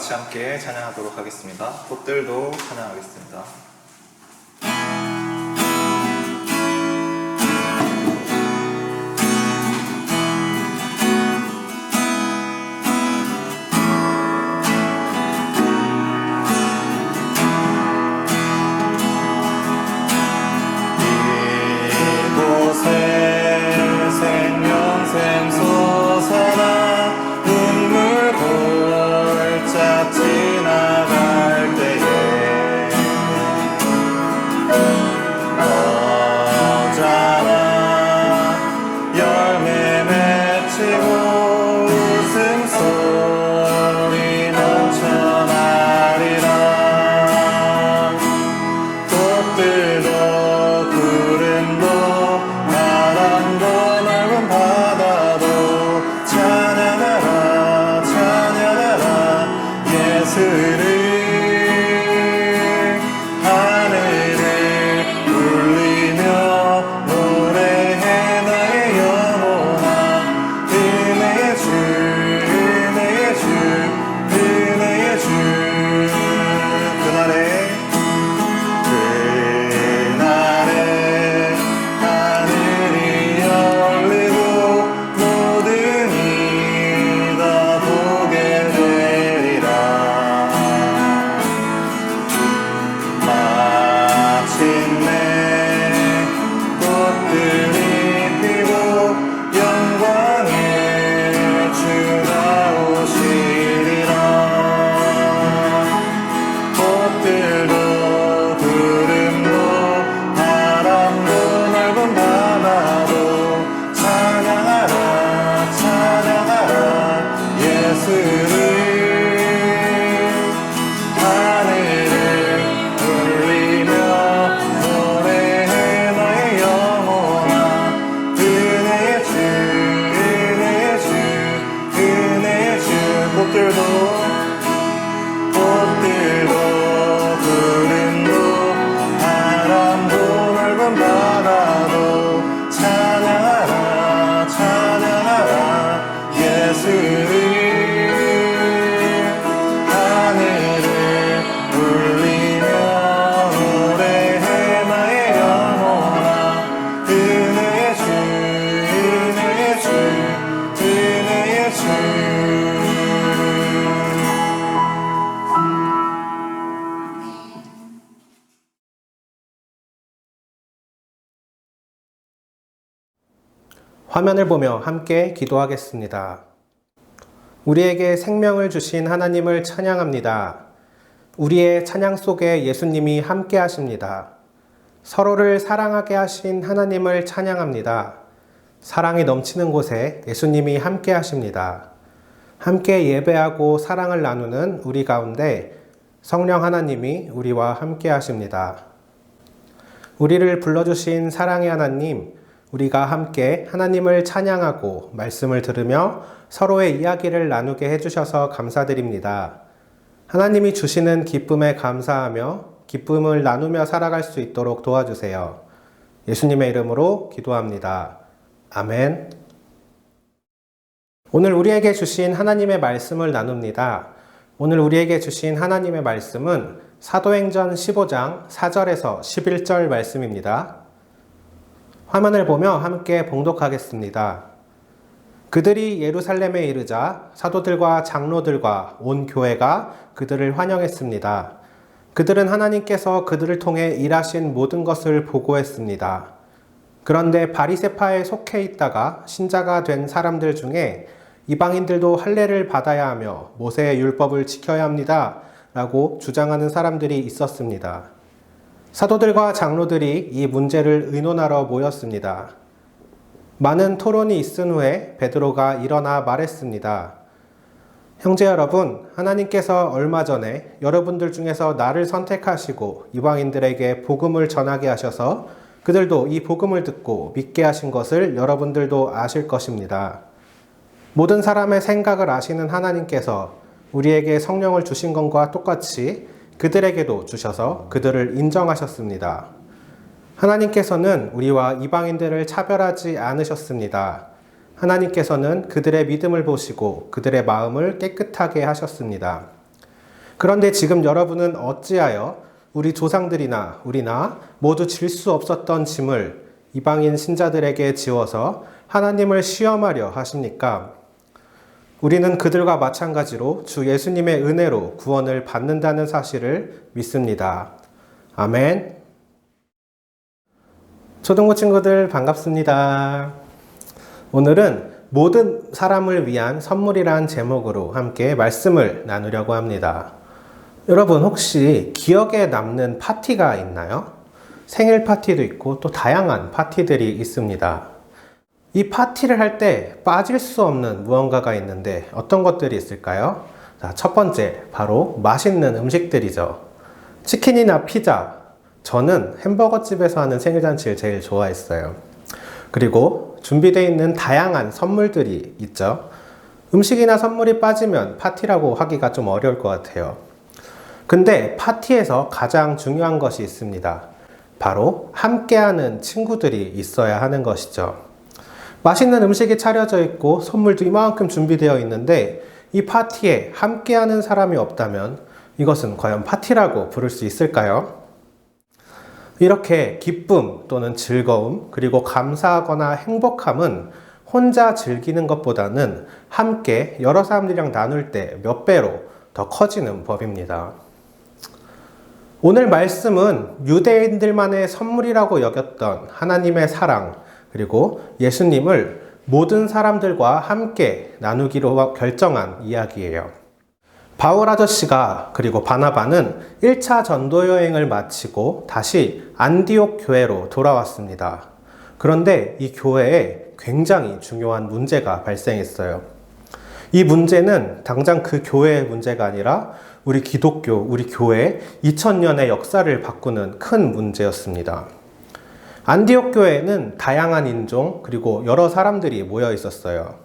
같이 함께 찬양하도록 하겠습니다. 꽃들도 찬양하겠습니다. 화면을 보며 함께 기도하겠습니다. 우리에게 생명을 주신 하나님을 찬양합니다. 우리의 찬양 속에 예수님이 함께 하십니다. 서로를 사랑하게 하신 하나님을 찬양합니다. 사랑이 넘치는 곳에 예수님이 함께 하십니다. 함께 예배하고 사랑을 나누는 우리 가운데 성령 하나님이 우리와 함께 하십니다. 우리를 불러주신 사랑의 하나님, 우리가 함께 하나님을 찬양하고 말씀을 들으며 서로의 이야기를 나누게 해주셔서 감사드립니다. 하나님이 주시는 기쁨에 감사하며 기쁨을 나누며 살아갈 수 있도록 도와주세요. 예수님의 이름으로 기도합니다. 아멘. 오늘 우리에게 주신 하나님의 말씀을 나눕니다. 오늘 우리에게 주신 하나님의 말씀은 사도행전 15장 4절에서 11절 말씀입니다. 화면을 보며 함께 봉독하겠습니다. 그들이 예루살렘에 이르자 사도들과 장로들과 온 교회가 그들을 환영했습니다. 그들은 하나님께서 그들을 통해 일하신 모든 것을 보고했습니다. 그런데 바리세파에 속해 있다가 신자가 된 사람들 중에 이방인들도 할례를 받아야 하며 모세의 율법을 지켜야 합니다. 라고 주장하는 사람들이 있었습니다. 사도들과 장로들이 이 문제를 의논하러 모였습니다. 많은 토론이 있은 후에 베드로가 일어나 말했습니다. 형제 여러분, 하나님께서 얼마 전에 여러분들 중에서 나를 선택하시고 이방인들에게 복음을 전하게 하셔서 그들도 이 복음을 듣고 믿게 하신 것을 여러분들도 아실 것입니다. 모든 사람의 생각을 아시는 하나님께서 우리에게 성령을 주신 것과 똑같이 그들에게도 주셔서 그들을 인정하셨습니다. 하나님께서는 우리와 이방인들을 차별하지 않으셨습니다. 하나님께서는 그들의 믿음을 보시고 그들의 마음을 깨끗하게 하셨습니다. 그런데 지금 여러분은 어찌하여 우리 조상들이나 우리나 모두 질 수 없었던 짐을 이방인 신자들에게 지워서 하나님을 시험하려 하십니까? 우리는 그들과 마찬가지로 주 예수님의 은혜로 구원을 받는다는 사실을 믿습니다. 아멘. 초등부 친구들 반갑습니다. 오늘은 모든 사람을 위한 선물이란 제목으로 함께 말씀을 나누려고 합니다. 여러분 혹시 기억에 남는 파티가 있나요? 생일 파티도 있고 또 다양한 파티들이 있습니다. 이 파티를 할 때 빠질 수 없는 무언가가 있는데 어떤 것들이 있을까요? 자, 첫 번째, 바로 맛있는 음식들이죠. 치킨이나 피자. 저는 햄버거 집에서 하는 생일잔치를 제일 좋아했어요. 그리고 준비되어 있는 다양한 선물들이 있죠. 음식이나 선물이 빠지면 파티라고 하기가 좀 어려울 것 같아요. 근데 파티에서 가장 중요한 것이 있습니다. 바로 함께하는 친구들이 있어야 하는 것이죠. 맛있는 음식이 차려져 있고 선물도 이만큼 준비되어 있는데 이 파티에 함께하는 사람이 없다면 이것은 과연 파티라고 부를 수 있을까요? 이렇게 기쁨 또는 즐거움 그리고 감사하거나 행복함은 혼자 즐기는 것보다는 함께 여러 사람들이랑 나눌 때 몇 배로 더 커지는 법입니다. 오늘 말씀은 유대인들만의 선물이라고 여겼던 하나님의 사랑, 그리고 예수님을 모든 사람들과 함께 나누기로 결정한 이야기예요. 바울 아저씨가 그리고 바나바는 1차 전도 여행을 마치고 다시 안디옥 교회로 돌아왔습니다. 그런데 이 교회에 굉장히 중요한 문제가 발생했어요. 이 문제는 당장 그 교회의 문제가 아니라 우리 기독교, 우리 교회 2000년의 역사를 바꾸는 큰 문제였습니다. 안디옥 교회에는 다양한 인종 그리고 여러 사람들이 모여 있었어요.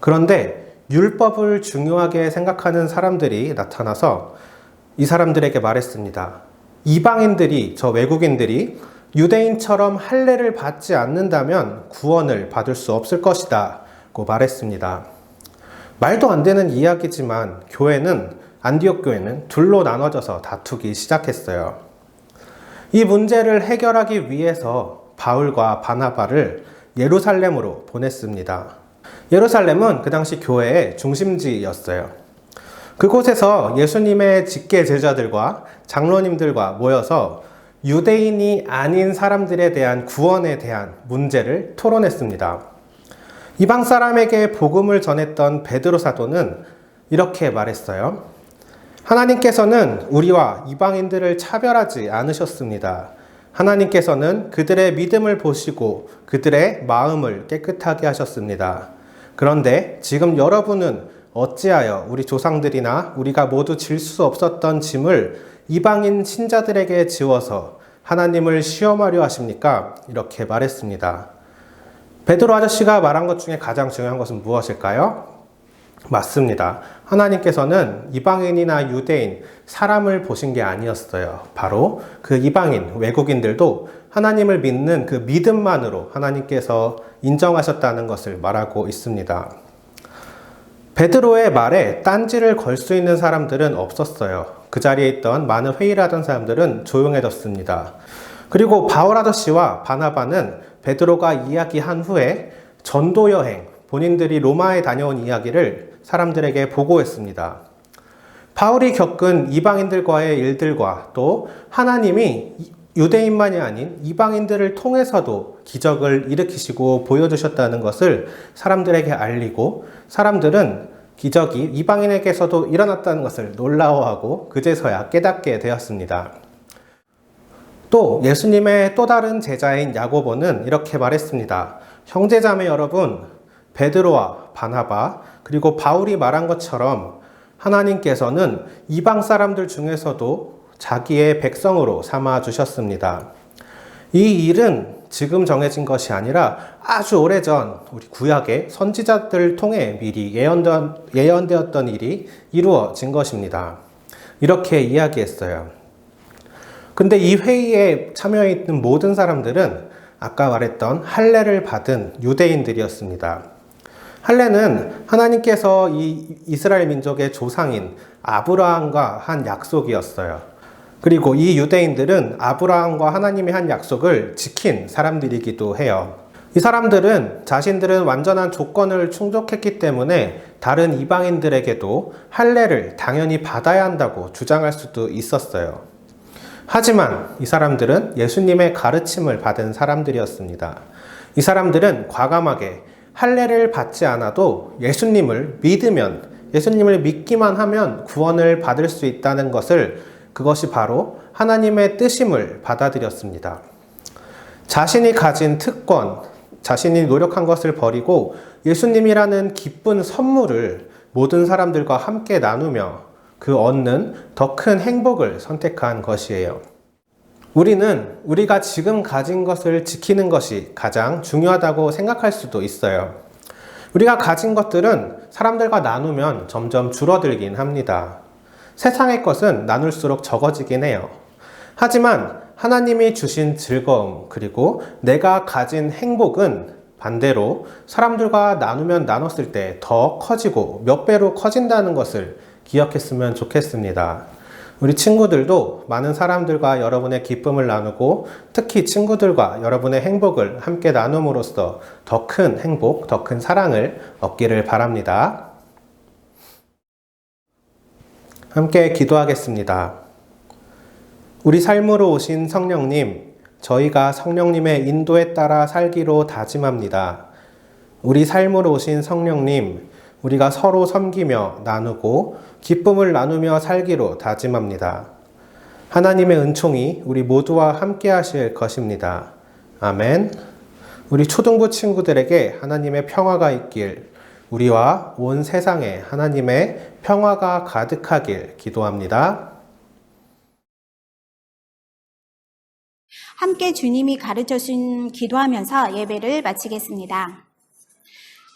그런데 율법을 중요하게 생각하는 사람들이 나타나서 이 사람들에게 말했습니다. 이방인들이 저 외국인들이 유대인처럼 할례를 받지 않는다면 구원을 받을 수 없을 것이다고 말했습니다. 말도 안 되는 이야기지만 교회는 안디옥 교회는 둘로 나눠져서 다투기 시작했어요. 이 문제를 해결하기 위해서 바울과 바나바를 예루살렘으로 보냈습니다. 예루살렘은 그 당시 교회의 중심지였어요. 그곳에서 예수님의 직계 제자들과 장로님들과 모여서 유대인이 아닌 사람들에 대한 구원에 대한 문제를 토론했습니다. 이방 사람에게 복음을 전했던 베드로 사도는 이렇게 말했어요. 하나님께서는 우리와 이방인들을 차별하지 않으셨습니다. 하나님께서는 그들의 믿음을 보시고 그들의 마음을 깨끗하게 하셨습니다. 그런데 지금 여러분은 어찌하여 우리 조상들이나 우리가 모두 질 수 없었던 짐을 이방인 신자들에게 지워서 하나님을 시험하려 하십니까? 이렇게 말했습니다. 베드로 아저씨가 말한 것 중에 가장 중요한 것은 무엇일까요? 맞습니다. 하나님께서는 이방인이나 유대인, 사람을 보신 게 아니었어요. 바로 그 이방인, 외국인들도 하나님을 믿는 그 믿음만으로 하나님께서 인정하셨다는 것을 말하고 있습니다. 베드로의 말에 딴지를 걸 수 있는 사람들은 없었어요. 그 자리에 있던 많은 회의를 하던 사람들은 조용해졌습니다. 그리고 바울 아저씨와 바나바는 베드로가 이야기한 후에 전도 여행, 본인들이 로마에 다녀온 이야기를 사람들에게 보고했습니다. 바울이 겪은 이방인들과의 일들과 또 하나님이 유대인만이 아닌 이방인들을 통해서도 기적을 일으키시고 보여주셨다는 것을 사람들에게 알리고 사람들은 기적이 이방인에게서도 일어났다는 것을 놀라워하고 그제서야 깨닫게 되었습니다. 또 예수님의 또 다른 제자인 야고보는 이렇게 말했습니다. 형제자매 여러분, 베드로와 바나바 그리고 바울이 말한 것처럼 하나님께서는 이방 사람들 중에서도 자기의 백성으로 삼아 주셨습니다. 이 일은 지금 정해진 것이 아니라 아주 오래전 우리 구약의 선지자들 통해 미리 예언되었던 일이 이루어진 것입니다. 이렇게 이야기했어요. 근데 이 회의에 참여했던 모든 사람들은 아까 말했던 할례를 받은 유대인들이었습니다. 할례는 하나님께서 이 이스라엘 민족의 조상인 아브라함과 한 약속이었어요. 그리고 이 유대인들은 아브라함과 하나님이 한 약속을 지킨 사람들이기도 해요. 이 사람들은 자신들은 완전한 조건을 충족했기 때문에 다른 이방인들에게도 할례를 당연히 받아야 한다고 주장할 수도 있었어요. 하지만 이 사람들은 예수님의 가르침을 받은 사람들이었습니다. 이 사람들은 과감하게 할례를 받지 않아도 예수님을 믿으면 예수님을 믿기만 하면 구원을 받을 수 있다는 것을 그것이 바로 하나님의 뜻임을 받아들였습니다. 자신이 가진 특권, 자신이 노력한 것을 버리고 예수님이라는 기쁜 선물을 모든 사람들과 함께 나누며 그 얻는 더 큰 행복을 선택한 것이에요. 우리는 우리가 지금 가진 것을 지키는 것이 가장 중요하다고 생각할 수도 있어요. 우리가 가진 것들은 사람들과 나누면 점점 줄어들긴 합니다. 세상의 것은 나눌수록 적어지긴 해요. 하지만 하나님이 주신 즐거움, 그리고 내가 가진 행복은 반대로 사람들과 나누면 나눴을 때 더 커지고 몇 배로 커진다는 것을 기억했으면 좋겠습니다. 우리 친구들도 많은 사람들과 여러분의 기쁨을 나누고 특히 친구들과 여러분의 행복을 함께 나눔으로써 더 큰 행복, 더 큰 사랑을 얻기를 바랍니다. 함께 기도하겠습니다. 우리 삶으로 오신 성령님, 저희가 성령님의 인도에 따라 살기로 다짐합니다. 우리 삶으로 오신 성령님, 우리가 서로 섬기며 나누고 기쁨을 나누며 살기로 다짐합니다. 하나님의 은총이 우리 모두와 함께 하실 것입니다. 아멘. 우리 초등부 친구들에게 하나님의 평화가 있길, 우리와 온 세상에 하나님의 평화가 가득하길 기도합니다. 함께 주님이 가르쳐 주신 기도하면서 예배를 마치겠습니다.